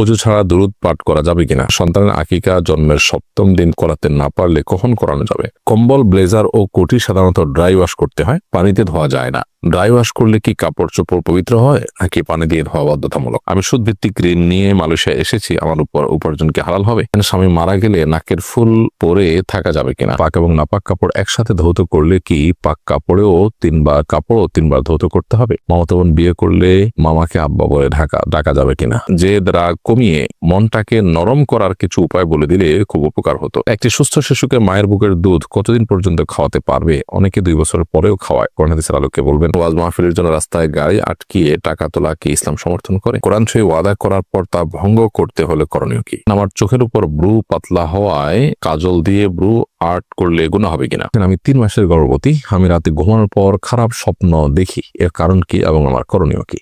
অজু ছাড়া দুরুদ পাঠ করা যাবে কিনা? সন্তানের আকিকা জন্মের সপ্তম দিন করাতে না পারলে কখন করানো যাবে? কম্বল, ব্লেজার ও কোটি সাধারণত ড্রাই ওয়াশ করতে হয়, পানিতে ধোয়া যায় না। ড্রাই ওয়াশ করলে কি কাপড় চোপড় পবিত্র হয়, নাকি পানি দিয়ে ধোয়া বাধ্যতামূলক? আমি সুদভিত্তিক ঋণ নিয়ে মালয়েশিয়া এসেছি, আমার উপর উপার্জন কি হালাল হবে। স্বামী মারা গেলে নাকের ফুল পরে থাকা যাবে কিনা? পাক এবং নাপাক কাপড় একসাথে ধৌত করলে কি পাক কাপড়েও তিনবার কাপড়ও তিনবার ধৌত করতে হবে? মামাতো বোন বিয়ে করলে মামাকে আব্বা বলে ঢাকা, ডাকা যাবে কিনা? যে রাগ কমিয়ে মনটাকে নরম করার কিছু উপায় বলে দিলে খুব উপকার হতো। একটি সুস্থ শিশুকে মায়ের বুকের দুধ কতদিন পর্যন্ত খাওয়াতে পারবে? অনেকে দুই বছরের পরেও খাওয়ায়। করোনাদিসের আলোকে বলবেন ওয়াজ মাহফিলের জন্য রাস্তায় গাড়ি আটকিয়ে টাকা তোলা কি ইসলাম সমর্থন করে? কোরআন ছয় ওয়াদা করার পর তা ভঙ্গ করতে হলে করণীয় কি? আমার চোখের উপর ব্রু পাতলা হওয়ায় কাজল দিয়ে ব্রু আর্ট করলে গুণা হবে কিনা? আমি তিন মাসের গর্ভবতী, আমি রাতে ঘুমানোর পর খারাপ স্বপ্ন দেখি। এর কারণ কি এবং আমার করণীয় কি?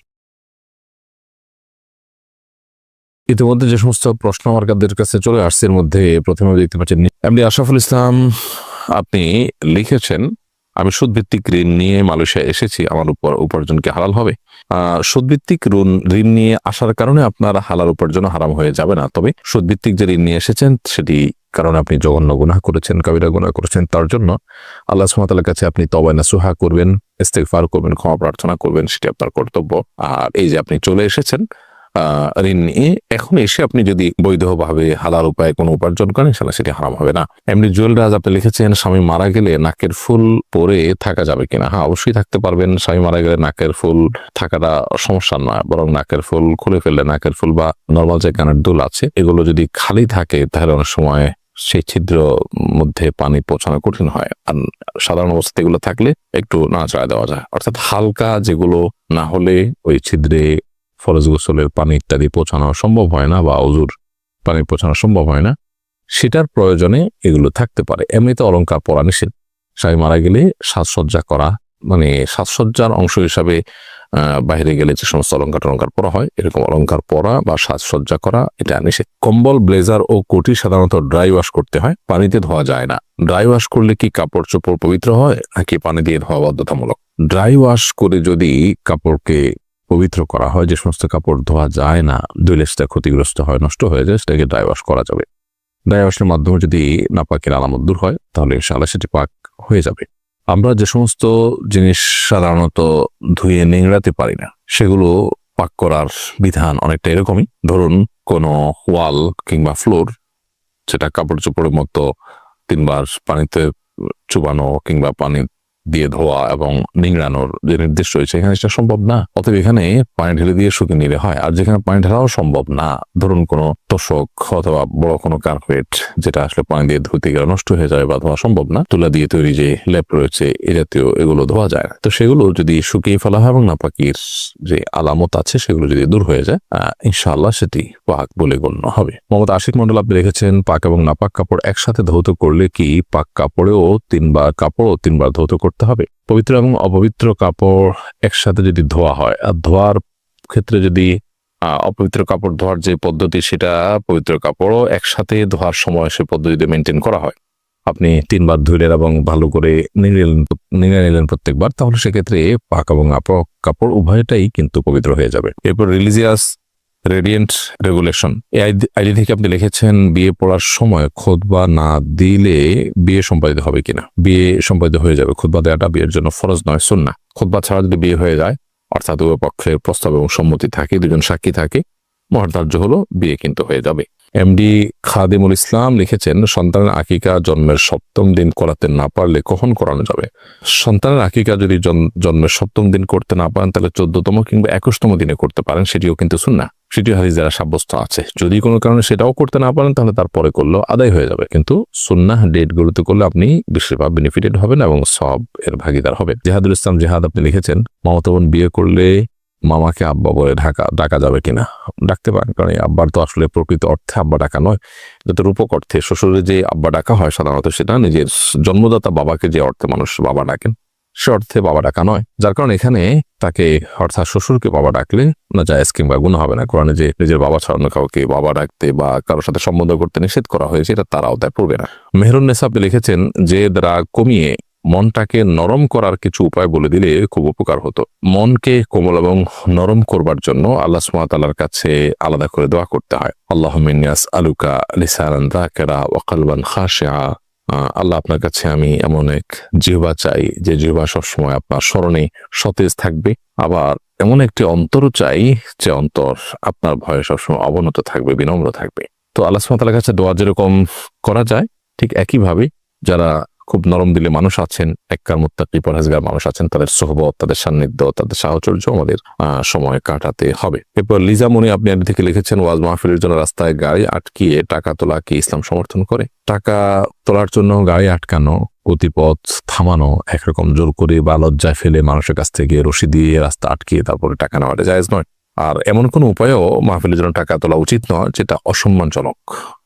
ইতিমধ্যে যে সমস্ত প্রশ্ন আমার কাদের কাছে চলে আসছে, এর মধ্যে প্রথমে দেখতে পাচ্ছেন এমনি আশরাফুল ইসলাম, আপনি লিখেছেন আমি সুদভিত্তিক ঋণ নিয়ে মালয়েশিয়া এসেছি, আমার উপর উপার্জন কি হালাল হবে? সুদভিত্তিক ঋণ ঋণ নিয়ে আসার কারণে আপনার হালাল উপার্জন হারাম হয়ে যাবে না। তবে সুদভিত্তিক যে ঋণ নিয়ে এসেছেন, সেটি কারণে আপনি জঘন্য গুনাহ করেছেন, কবিরা গুনাহ করেছেন, তার জন্য আল্লাহ সুমাতার কাছে আপনি তবায়না সুহা করবেন, ইস্তেগফার করবেন, ক্ষমা প্রার্থনা করবেন, সেটি আপনার কর্তব্য। আর এই যে আপনি চলে এসেছেন ঋণ নিয়ে এখন এসে আপনি যদি বৈধভাবে হালাল উপায়ে কোনো উপার্জন করেন সেটা সেটি হারাম হবে না। এমনি জুয়েল রাজ, আপনি লিখেছেন, স্বামী মারা গেলে নাকের ফুল পরে থাকা যাবে কিনা? হ্যাঁ অবশ্যই থাকতে পারবেন। স্বামী মারা গেলে নাকের ফুল থাকাটা সমস্যা নয় বরং নাকের ফুল খুলে ফেললে নাকের ফুল বা নর্মাল যে কানের দুল আছে, এগুলো যদি খালি থাকে, তাহলে অনেক সময় সেই ছিদ্র মধ্যে পানি পৌঁছানো কঠিন হয়। আর সাধারণ অবস্থাতে এগুলো থাকলে একটু না নাড়াচাড়া দেওয়া যায়। অর্থাৎ হালকা যেগুলো না হলে ওই ছিদ্রে ফরজ গোসলের পানি ইত্যাদি পৌঁছানো সম্ভব হয় না বা অজুর পানি পৌঁছানো সম্ভব হয় না, সেটার প্রয়োজনে এগুলো থাকতে পারে। এমনিতে অলংকার পরা নিষেধ। স্বামী মারা গেলে সাজসজ্জা করা মানে সাজসজ্জার অংশ হিসাবে বাইরে গেলে যে সমস্ত অলঙ্কার টলঙ্কার পরা হয়, এরকম অলঙ্কার পরা বা সাজসজ্জা করা এটা নিষেধ। কম্বল, ব্লেজার ও কোটি সাধারণত ড্রাই ওয়াশ করতে হয়, পানিতে ধোয়া যায় না। ড্রাই ওয়াশ করলে কি কাপড় চোপড় পবিত্র হয়, নাকি পানি দিয়ে ধোয়া বাধ্যতামূলক? ড্রাই ওয়াশ করে যদি কাপড়কে পবিত্র করা হয়, যে সমস্ত কাপড় ধোয়া যায় না দুইলেসটা ক্ষতিগ্রস্ত হয়, নষ্ট হয়ে যায়, সেটাকে ড্রাই ওয়াশ করা যাবে। ড্রাই মাধ্যমে যদি নাপাকের আলামত দূর হয়, তাহলে ইনশাআল্লাহ সেটি পাক হয়ে যাবে। আমরা যে সমস্ত জিনিস সাধারণত ধুয়ে নিংড়াতে পারি না, সেগুলো পাক করার বিধান অনেকটা এরকমই। ধরুন, কোনো ওয়াল কিংবা ফ্লোর সেটা কাপড় চোপড়ের মতো তিনবার পানিতে চুবানো কিংবা পানি দিয়ে ধোয়া এবং নিংড়ানোর যে নির্দেশ রয়েছে, এখানে সেটা সম্ভব না। অতএব এখানে পানি ঢেলে দিয়ে শুকিয়ে নিলে হয়। আর যেখানে পানি ঢালাও সম্ভব না, ধরুন কোনো তোষক অথবা বড় কোনো কার্পেট যেটা আসলে পানি দিয়ে ধুতে গেলে নষ্ট হয়ে যায় বা ধোয়া সম্ভব না, তুলা দিয়ে তৈরি যে লেপ রয়েছে, এ জাতীয় এগুলো ধোয়া যায়। না তো সেগুলো যদি শুকিয়ে ফেলা হয় এবং নাপাকির যে আলামত আছে, সেগুলো যদি দূর হয়ে যায় ইনশাআল্লাহ সেটি পাক বলে গণ্য হবে। মোহাম্মদ আশিক মন্ডল আপনি রেখেছেন পাক এবং নাপাক কাপড় একসাথে ধৌত করলে কি পাক কাপড়েও তিনবার, কাপড়ও তিনবার ধৌত করতে হবে। পবিত্র এবং অপবিত্র কাপড় একসাথে যদি ধোয়া হয়, আর ধোয়ার ক্ষেত্রে যদি অপবিত্র কাপড় ধোয়ার যে পদ্ধতি, সেটা পবিত্র কাপড়ও একসাথে ধোয়ার সময় সে পদ্ধতিতে মেনটেন করা হয়। আপনি তিনবার ধুইলেন এবং ভালো করে নিংড়ে নিলেন প্রত্যেকবার, তাহলে সেক্ষেত্রে পাক এবং আপক কাপড় উভয়টাই কিন্তু পবিত্র হয়ে যাবে। এরপর রিলিজিয়াস রেডিয়েন্ট রেগুলেশন এই আইডি থেকে আপনি লিখেছেন, বিয়ে পড়ার সময় খোদবা না দিলে বিয়ে সম্পাদিত হবে কিনা? বিয়ে সম্পাদিত হয়ে যাবে। খোদবা দেওয়াটা বিয়ের জন্য ফরজ নয় সুন্না খোদবা ছাড়া যদি বিয়ে হয়ে যায়, অর্থাৎ উভয় পক্ষের প্রস্তাব এবং সম্মতি থাকে, দুজন সাক্ষী থাকে মহার্ধার্য হলো বিয়ে কিন্তু হয়ে যাবে। এমডি খাদিমুল ইসলাম লিখেছেন, সন্তানের আকিকা জন্মের সপ্তম দিন করাতে না পারলে কখন করানো যাবে? সন্তানের আকিকা যদি জন্মের সপ্তম দিন করতে না পারেন, তাহলে চোদ্দতম কিংবা একুশতম দিনে করতে পারেন, সেটিও কিন্তু শুননা সেটিও হাদিস দ্বারা সাব্যস্ত আছে। যদি কোনো কারণে সেটাও করতে না পারেন, তাহলে তারপরে করলেও আদায় হয়ে যাবে। কিন্তু সুন্নাহ ডেট গুলোতে করলে আপনি বেশিরভাগ বেনিফিটেড হবেন এবং সব এর ভাগিদার হবে জেহাদুল ইসলাম জেহাদ আপনি লিখেছেন, মমতা বোন বিয়ে করলে মামাকে আব্বা বলে ঢাকা, ডাকা যাবে কিনা? ডাকতে পারেন, কারণ আব্বার তো আসলে প্রকৃত অর্থে আব্বা ডাকা নয়। যাতে রূপক অর্থে। শ্বশুরে যে আব্বা ডাকা হয়, সাধারণত সেটা নিজের জন্মদাতা বাবাকে যে অর্থে মানুষ বাবা ডাকেন সে অর্থে বাবা ডাকা নয়। যার কারণে এখানে তাকে, অর্থাৎ শ্বশুরকে বাবা ডাকলে না জায়েজ কিংবা গুণ হবে না। কোরআনে যে নিজের বাবা ছাড়ানো কাউকে বাবা ডাকতে বা কারোর সাথে সম্বন্ধ করতে নিষেধ করা হয়েছে, এটা তার আওতায় পড়বে না। মেহরুন নেসা আপনি লিখেছেন যে দ্বারা কমিয়ে মনটাকে নরম করার কিছু উপায় বলে দিলে খুব উপকার হতো। মনকে কোমল এবং নরম করবার জন্য আল্লাহ সুমাতালার কাছে আলাদা করে দোয়া করতে হয়। আল্লাহ মিনিয়াস আলুকা লিসারান দাকেরা ওয়াকালবান খাশিয়া আল্লাহ আপনার কাছে আমি এমন এক জিহবা চাই যে জিহবা সবসময় আপনার স্মরণে সতেজ থাকবে। আবার এমন একটি অন্তরও চাই যে অন্তর আপনার ভয়ে সবসময় অবনত থাকবে, বিনম্র থাকবে। তো আল্লাহ সুমাতার কাছে দোয়া যেরকম করা যায়, ঠিক একইভাবে যারা খুব নরম দিলে মানুষ আছেন এককার মোত্তাকি পরহেজগার মানুষ আছেন, তাদের সোহবত, তাদের সান্নিধ্য, তাদের সাহচর্য আমাদের সময় কাটাতে হবে। এরপর লিজা মনে, আপনি আগে থেকে লিখেছেন, ওয়াজ মাহফিলের জন্য রাস্তায় গাড়ি আটকিয়ে টাকা তোলা কি ইসলাম সমর্থন করে? টাকা তোলার জন্য গাড়ি আটকানো, গতিপথ থামানো, একরকম জোর করে বা লজ্জায় ফেলে মানুষের কাছ থেকে রশি দিয়ে রাস্তা আটকিয়ে তারপরে টাকা নেওয়াটা জায়েজ নয়। আর এমন কোনো উপায়ও মাহফিলের জন্য টাকা তোলা উচিত নয়, যেটা অসম্মানজনক।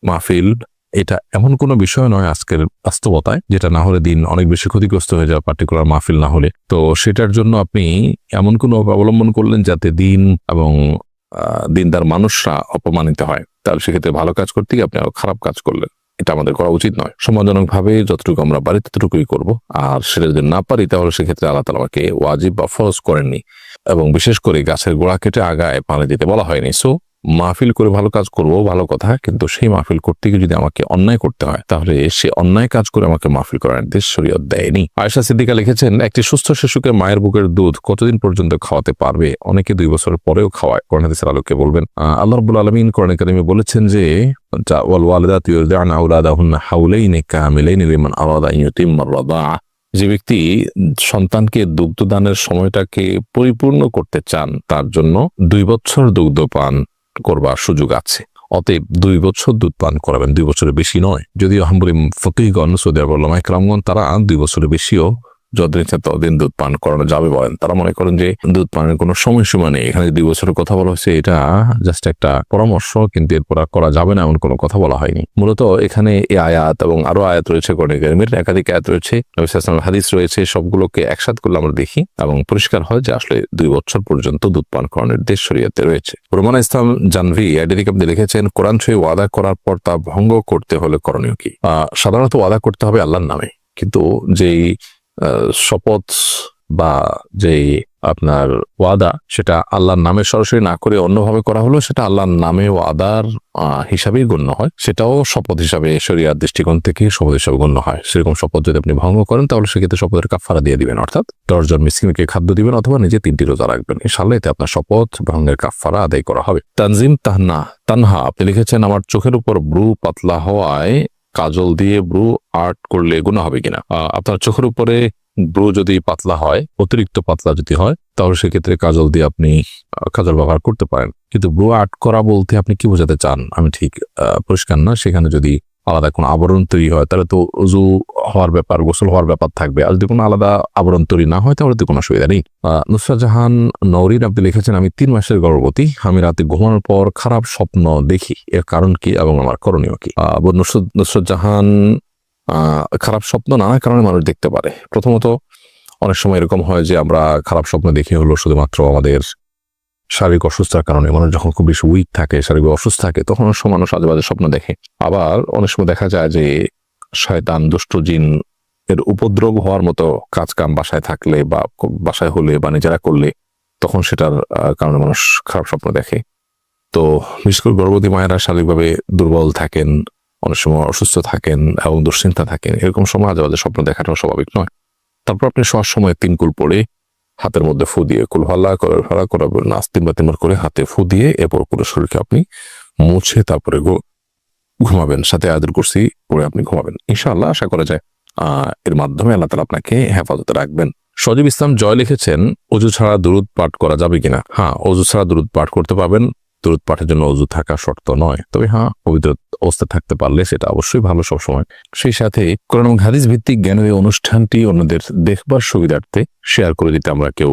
মাহফিল এটা এমন কোনো বিষয় নয় আজকের বাস্তবতায়, যেটা না হলে দিন অনেক বেশি ক্ষতিগ্রস্ত হয়ে যাওয়া পার্টিকুলার মাহফিল না হলে। তো সেটার জন্য আপনি এমন কোনো অবলম্বন করলেন যাতে দিন এবং দিনদার মানুষরা অপমানিত হয়? তাহলে সেক্ষেত্রে ভালো কাজ করতে গিয়ে আপনি আরও খারাপ কাজ করলেন। এটা আমাদের করা উচিত নয়। সম্মানজনক ভাবে যতটুকু আমরা পারি ততটুকুই করব। আর সেটা যদি না পারি, তাহলে সেক্ষেত্রে আল্লাহ তালা আমাকে ওয়াজিব বা ফরজ করেননি। এবং বিশেষ করে গাছের গোড়া কেটে আগায় পানি দিতে বলা হয়নি। সো মাহফিল করে ভালো কাজ করব, ভালো কথা, কিন্তু সেই মাহফিল করতে গিয়ে যদি আমাকে অন্যায় করতে হয়, তাহলে সে অন্যায় কাজ করে আমাকে মাহফিল করার নির্দেশ শরীয়ত দেয়নি। আয়সা সিদ্দিকা লিখেছেন, একটি সুস্থ শিশুকে মায়ের বুকের দুধ কতদিন পর্যন্ত খাওয়াতে পারবে? অনেকে দুই বছর পরেও খাওয়ায়। কোরআন হাদিসের আলোকে বলবেন আল্লাহ রাব্বুল আলামিন কোরআন কারিমে বলেছেন যে যে ব্যক্তি সন্তানকে দুগ্ধদানের সময়টাকে পরিপূর্ণ করতে চান, তার জন্য দুই বছর দুগ্ধ পান। করবার সুযোগ আছে। অতএব দুই বছর দুধ পান করাবেন, দুই বছরের বেশি নয়। যদিও হাম্বুরি ফকিহগণ, সৌদি আরব ইকরামগণ তারা দুই বছরের বেশিও যতদিন ইচ্ছা ততদিন দুধ পান করানো যাবে বলেন। তারা মনে করেন যে দুধ পানের কোনো সময়সীমা নেই। এখানে দুই বছরের কথা বলা হয়েছে, এটা জাস্ট একটা পরামর্শ, কিন্তু এরপর করা যাবে না, এমন কোনো কথা বলা হয়নি। মূলত এখানে এই আয়াত এবং আরও আয়াত রয়েছে গণিকের একাধিক আয়াত রয়েছে হাদিস রয়েছে, সবগুলোকে একসাথ করলে আমরা দেখি এবং পরিষ্কার হয় যে আসলে দুই বছর পর্যন্ত দুধ পান করানোর দেশ শরীয়তে রয়েছে। রোমানা ইসলাম জানভি এদিকে আপনি লিখেছেন, কোরআন ছয় ওয়াদা করার পর তা ভঙ্গ করতে হলে করণীয় কি? সাধারণত ওয়াদা করতে হবে আল্লাহর নামে। কিন্তু যেই শপথ বা যেই আপনার ওয়াদা, সেটা আল্লাহর নামে সরাসরি না করে অন্যভাবে করা হলো সেটা আল্লাহর নামে ওয়াদার হিসাবেই গণ্য হয়। সেটাও শপথ হিসাবে শরিয়ার দৃষ্টিকোণ থেকে শপথ হিসাবে গণ্য হয়। সেরকম শপথ যদি আপনি ভঙ্গ করেন, তাহলে সেক্ষেত্রে শপথের কাফারা দিয়ে দিবেন, অর্থাৎ দশজন মিসকিনকে খাদ্য দিবেন অথবা নিজে তিনটি রোজা রাখবেন। ইনশাল্লাহ এতে আপনার শপথ ভঙ্গের কাফারা আদায় করা হবে। তানজিম তাহনা, তানহা, আপনি লিখেছেন, আমার চোখের উপর ব্রু পাতলা হওয়ায় কাজল দিয়ে ব্রু আর্ট করলে গুণা হবে কিনা? আপনার চোখের উপরে ব্রু যদি পাতলা হয়, অতিরিক্ত পাতলা যদি হয়, তাহলে সেক্ষেত্রে কাজল দিয়ে আপনি কাজল ব্যবহার করতে পারেন। কিন্তু ব্রু আর্ট করা বলতে আপনি কি বোঝাতে চান? আমি ঠিক পরিষ্কার না। সেখানে যদি আলাদা কোনো আবরণ তৈরি হয় তাহলে তো উজু হওয়ার ব্যাপার গোসল হওয়ার ব্যাপার থাকবে। আর যদি কোনো আলাদা আবরণ তৈরি না হয় তাহলে তো কোনো অসুবিধা নেই। আহ, নুসরাত জাহান নৌরিন আপনি লিখেছেন আমি তিন মাসের গর্ভবতী আমি রাতে ঘুমানোর পর খারাপ স্বপ্ন দেখি। এর কারণ কি এবং আমার করণীয় কি? নুসরত জাহান খারাপ স্বপ্ন নানা কারণে মানুষ দেখতে পারে। প্রথমত অনেক সময় এরকম হয় যে আমরা খারাপ স্বপ্ন দেখি হলো শুধুমাত্র আমাদের শারীরিক অসুস্থতার কারণে মানুষ যখন খুব বেশি উইক থাকে, শারীরিক অসুস্থ থাকে, তখন অনেক সময় মানুষ আজে বাজে স্বপ্ন দেখে। আবার অনেক সময় দেখা যায় যে শয়তান, দুষ্ট জিন এর উপদ্রব হওয়ার মতো কাজ কাম বাসায় থাকলে বা বাসায় হলে বা নিজেরা করলে তখন সেটার কারণে মানুষ খারাপ স্বপ্ন দেখে। তো বিশেষ করে গর্ভবতী মায়েরা শারীরিকভাবে দুর্বল থাকেন, অনেক সময় অসুস্থ থাকেন এবং দুশ্চিন্তা থাকেন, এরকম সময় আজে বাজে স্বপ্ন দেখাটাও স্বাভাবিক নয়। তারপর আপনি শোয়ার সময় তিন কুল পড়ে হাতের মধ্যে ফু দিয়ে, কুল হাল্লা করে ফালা করাবেন নাচ তিনবার তিনবার করে হাতে ফু দিয়ে এরপর পুরো শরীরকে আপনি মুছে তারপরে ঘুমাবেন। সাথে আদর করছি পরে আপনি ঘুমাবেন। ইনশাআল্লাহ, আশা করা যায়। আহ এর মাধ্যমে আল্লাহ তালা আপনাকে হেফাজতে রাখবেন। সজীব ইসলাম জয় লিখেছেন অজু ছাড়া দুরুদ পাঠ করা যাবে কিনা? হ্যাঁ অজু ছাড়া দুরুদ পাঠ করতে পারবেন। দুরুদ পাঠের জন্য অজু থাকা শর্ত নয়। তবে হ্যাঁ পবিত্র অবস্থা থাকতে পারলে সেটা অবশ্যই ভালো সবসময়। সেই সাথে কোরআন হাদিস ভিত্তিক জ্ঞানের অনুষ্ঠানটি অন্যদের দেখবার সুবিধার্থে শেয়ার করে দিতে আমরা কেউ